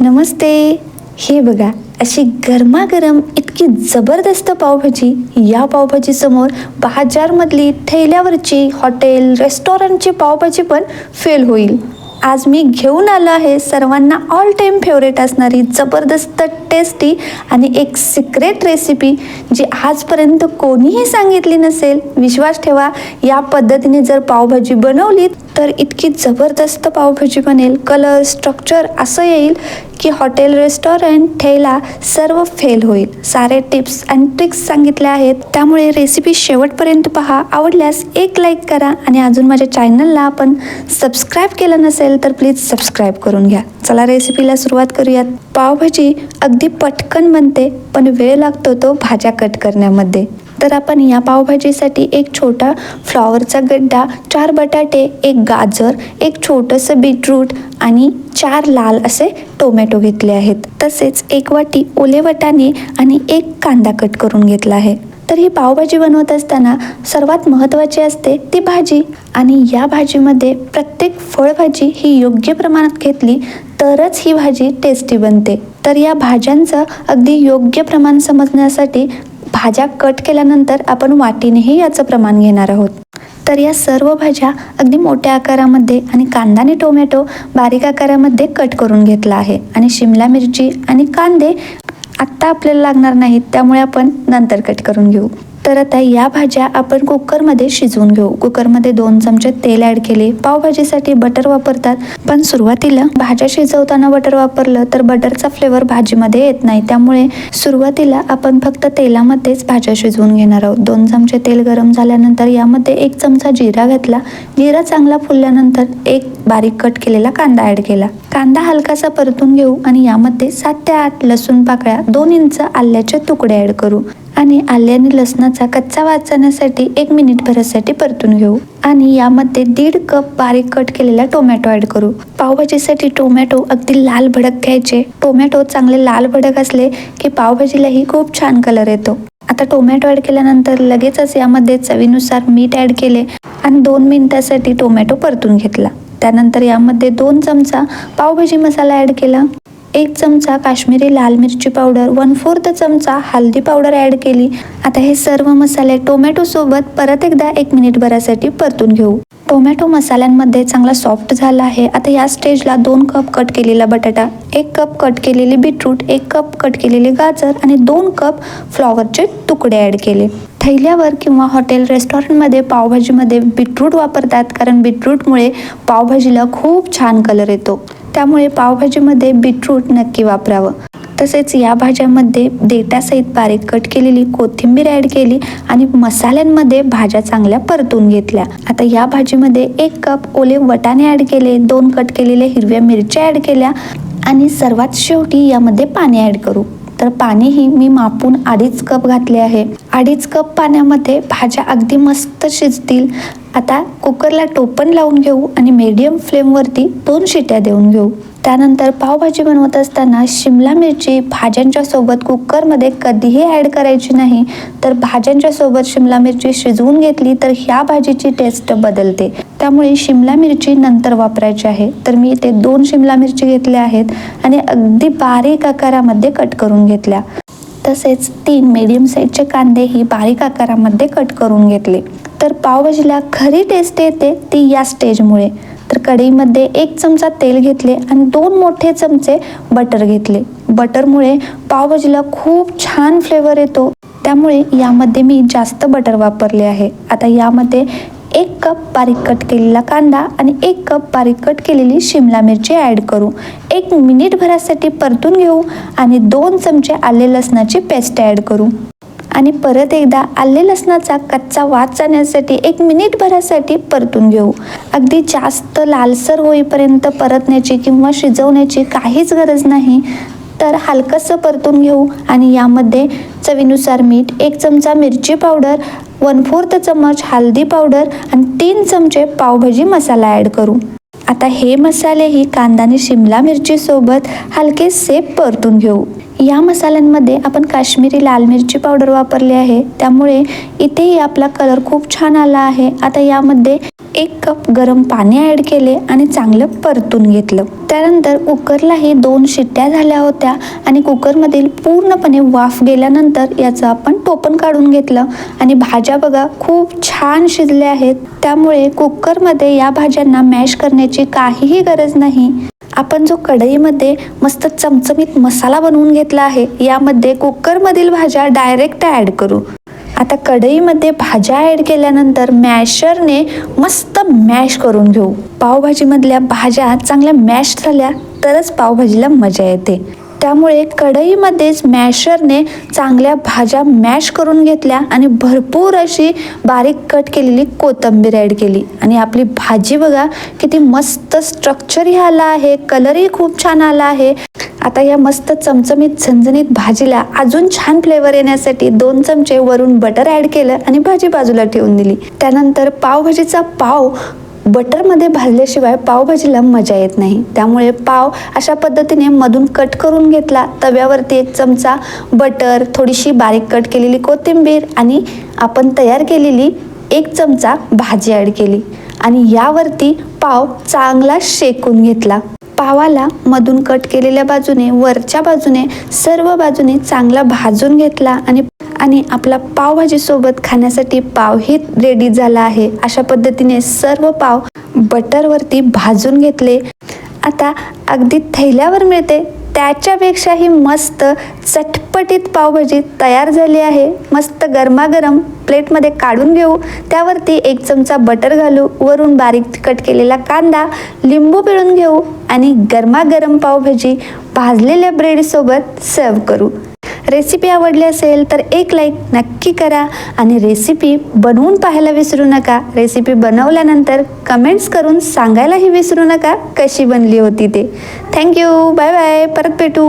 नमस्ते. हे बघा अशी गरमागरम इतकी जबरदस्त पावभाजी या पावभाजीसमोर बाजारमधली ठेल्यावरची हॉटेल रेस्टॉरंटची पावभाजी पण फेल होईल. आज मी घेऊन आलो आहे सर्वांना ऑल टाईम फेवरेट असणारी जबरदस्त टेस्टी आणि एक सिक्रेट रेसिपी जी आजपर्यंत कोणीही सांगितली नसेल. विश्वास ठेवा या पद्धतीने जर पावभाजी बनवली तर इतकी जबरदस्त पावभाजी बनेल कलर स्ट्रक्चर असं येईल की हॉटेल रेस्टॉरंट ठेला सर्व फेल होईल. सारे टिप्स आणि ट्रिक्स सांगितले आहेत. त्यामुळे रेसिपी शेवटपर्यंत पहा. आवडल्यास एक लाईक करा आणि अजून माझ्या चॅनलला आपण सबस्क्राईब केलं नसेल तर प्लीज सबस्क्राईब करून घ्या. चला रेसिपीला सुरुवात करूयात. पावभाजी अगदी पटकन बनते पण वेळ लागतो तो भाज्या कट करण्यामध्ये. तर आपण या पावभाजीसाठी एक छोटा फ्लॉवरचा गड्डा चार बटाटे एक गाजर एक छोटंसं बीटरूट आणि चार लाल असे टोमॅटो घेतले आहेत. तसेच एक वाटी ओले वटाणे आणि एक कांदा कट करून घेतला आहे. तर ही पावभाजी बनवत असताना सर्वात महत्त्वाची असते ती भाजी. आणि या भाजीमध्ये प्रत्येक फळभाजी ही योग्य प्रमाणात घेतली तरच ही भाजी टेस्टी बनते. तर या भाज्यांचं अगदी योग्य प्रमाण समजण्यासाठी भाज्या कट केल्यानंतर आपण वाटीनेही याचं प्रमाण घेणार आहोत. तर या सर्व भाज्या अगदी मोठ्या आकारामध्ये आणि कांदा आणि टोमॅटो बारीक आकारामध्ये कट करून घेतला आहे. आणि शिमला मिरची आणि कांदे आत्ता आपल्याला लागणार नाहीत त्यामुळे आपण नंतर कट करून घेऊ. तर आता या भाज्या आपण कुकरमध्ये शिजवून घेऊ. कुकरमध्ये दोन चमचे तेल ॲड केले. पावभाजीसाठी बटर वापरतात. पण सुरुवातीला भाज्या शिजवताना बटर वापरलं तर बटरचा फ्लेवर भाजीमध्ये येत नाही. त्यामुळे सुरुवातीला आपण फक्त तेलामध्येच भाज्या शिजवून घेणार आहोत. दोन चमचे तेल गरम झाल्यानंतर यामध्ये एक चमचा जिरा घातला. जिरा चांगला फुलल्यानंतर एक बारीक कट केलेला कांदा ॲड केला. कांदा हलकासा परतून घेऊ आणि यामध्ये सात ते आठ लसूण पाकळ्या दोन इंच आल्याचे तुकडे ॲड करू. आणि आले आणि लसणाचा कच्चा वाचण्यासाठी एक मिनिट भरासाठी परतून घेऊ. आणि यामध्ये दीड कप बारीक कट केलेला टोमॅटो ॲड करू. पावभाजीसाठी टोमॅटो अगदी लाल भडक घ्यायचे. टोमॅटो चांगले लाल भडक असले की पावभाजीलाही खूप छान कलर येतो. आता टोमॅटो ॲड केल्यानंतर लगेचच यामध्ये चवीनुसार मीठ ॲड केले आणि दोन मिनिटासाठी टोमॅटो परतून घेतला. त्यानंतर यामध्ये दोन चमचा पावभाजी मसाला ॲड केला. एक चमचा काश्मीरी लाल मिरची पावडर वन फोर्थ चमचा हल्दी पावडर ॲड केली. आता हे सर्व मसाले टोमॅटोसोबत परत एकदा एक मिनिट भरासाठी परतून घेऊ. टोमॅटो मसाल्यांमध्ये चांगला सॉफ्ट झाला आहे. आता या स्टेजला दोन कप कट केलेला बटाटा एक कप कट केलेले बीटरूट एक कप कट केलेले गाजर आणि दोन कप फ्लॉवरचे तुकडे ॲड केले. थैल्यावर किंवा हॉटेल रेस्टॉरंटमध्ये पावभाजीमध्ये बीटरूट वापरतात कारण बीटरूटमुळे पावभाजीला खूप छान कलर येतो. त्यामुळे पावभाजीमध्ये बीटरूट नक्की वापरावं. तसेच या भाज्यामध्ये देटासहित बारीक कट केलेली कोथिंबीर ॲड केली आणि मसाल्यांमध्ये भाज्या चांगल्या परतून घेतल्या. आता या भाजीमध्ये एक कप ओले वटाणे ॲड केले दोन कट केलेल्या हिरव्या मिरच्या ॲड केल्या आणि सर्वात शेवटी यामध्ये पाणी ॲड करू. तर पाणीही मी मापून अडीच कप घातले आहे. अडीच कप पाण्यामध्ये भाज्या अगदी मस्त शिजतील आता कुकरला टोपण लावून घेऊ आणि मीडियम फ्लेमवरती दोन शिट्या देऊन घेऊ. त्यानंतर पावभाजी बनवत असताना शिमला मिरची भाज्यांच्या सोबत कुकरमध्ये कधीही ॲड करायची नाही. तर भाज्यांच्या सोबत शिमला मिरची शिजवून घेतली तर ह्या भाजीची टेस्ट बदलते. त्यामुळे शिमला मिरची नंतर वापरायची आहे. तर मी इथे दोन शिमला मिरची घेतल्या आहेत आणि अगदी बारीक आकारामध्ये कट करून घेतल्या. तसेच तीन मीडियम साईजचे कांदेही बारीक आकारामध्ये कट करून घेतले. तर पावभाजीला खरी टेस्ट येते ती या स्टेजमुळे तर कढईमध्ये एक चमचा तेल घेतले आणि दोन मोठे चमचे बटर घेतले. बटरमुळे पावभाजीला खूप छान फ्लेवर येतो. त्यामुळे यामध्ये मी जास्त बटर वापरले आहे. आता यामध्ये एक कप बारीक कट केलेला कांदा आणि एक कप बारीक कट केलेली शिमला मिरची ॲड करू. एक मिनिटभरासाठी परतून घेऊ आणि दोन चमचे आले लसणाची पेस्ट ॲड करू. आणि परत एकदा आले लसणाचा कच्चा वाद जाण्यासाठी एक मिनिटभरासाठी परतून घेऊ. अगदी जास्त लालसर होईपर्यंत परतण्याची किंवा शिजवण्याची काहीच गरज नाही. तर हलकंसं परतून घेऊ आणि यामध्ये चवीनुसार मीठ एक चमचा मिरची पावडर वन फोर्थ चमच हळदी पावडर आणि तीन चमचे पावभाजी मसाला ॲड करू. आता हे मसालेही कांदा आणि शिमला मिरचीसोबत हलके सेप परतून घेऊ. या मसाल्यांमध्ये आपण काश्मीरी लाल मिरची पावडर वापरली आहे. त्यामुळे इथेही आपला कलर खूप छान आला आहे. आता यामध्ये एक कप गरम पाणी ॲड केले आणि चांगलं परतून घेतलं. त्यानंतर कुकरलाही दोन शिट्ट्या झाल्या होत्या आणि कुकरमधील पूर्णपणे वाफ गेल्यानंतर याचं आपण टोपण काढून घेतलं. आणि भाज्या बघा खूप छान शिजल्या आहेत. त्यामुळे कुकरमध्ये या भाज्यांना मॅश करण्याची काहीही गरज नाही. आपण जो कढईमध्ये मस्त चमचमीत मसाला बनवून घेतला आहे यामध्ये कुकरमधील भाज्या डायरेक्ट ॲड करू. आता कढईमध्ये भाज्या ॲड केल्यानंतर मॅशरने मस्त मॅश करून घेऊ. पावभाजीमधल्या भाज्या चांगल्या मॅश झाल्या तरच पावभाजीला मजा येते. त्यामुळे कढईमध्येच मॅशरने चांगल्या भाज्या मॅश करून घेतल्या आणि भरपूर अशी बारीक कट केलेली कोथिंबीर ॲड केली. आणि आपली भाजी बघा किती मस्त स्ट्रक्चरही आला आहे कलरही खूप छान आला आहे. आता या मस्त चमचमीत झणझणीत भाजीला अजून छान फ्लेवर येण्यासाठी दोन चमचे वरून बटर ॲड केलं आणि भाजी बाजूला ठेवून दिली. त्यानंतर पावभाजीचा पाव बटरमध्ये भाजल्याशिवाय पावभाजीला मजा येत नाही. त्यामुळे पाव अशा पद्धतीने मधून कट करून घेतला. तव्यावरती एक चमचा बटर थोडीशी बारीक कट केलेली कोथिंबीर आणि आपण तयार केलेली एक चमचा भाजी ॲड केली. आणि यावरती पाव चांगला शेकून घेतला. पावाला मधून कट केलेल्या बाजूने वरच्या बाजूने सर्व बाजूने चांगला भाजून घेतला आणि आणि आपला पावभाजीसोबत खाण्यासाठी पावही रेडी झाला आहे. अशा पद्धतीने सर्व पाव बटरवरती भाजून घेतले. आता अगदी थैल्यावर मिळते. त्याच्यापेक्षाही मस्त चटपटीत पावभाजी तयार झाली आहे. मस्त गरमागरम प्लेटमध्ये काढून घेऊ. त्यावरती एक चमचा बटर घालू. वरून बारीक कट केलेला कांदा लिंबू पिळून घेऊ आणि गरमागरम पावभाजी भाजलेल्या ब्रेडसोबत सर्व करू. रेसिपी आवडली असेल तर एक लाईक नक्की करा आणि रेसिपी बनवून पाहायला विसरू नका. रेसिपी बनवल्यानंतर कमेंट्स करून सांगायलाही विसरू नका कशी बनली होती ते. थँक्यू बाय बाय परत भेटू.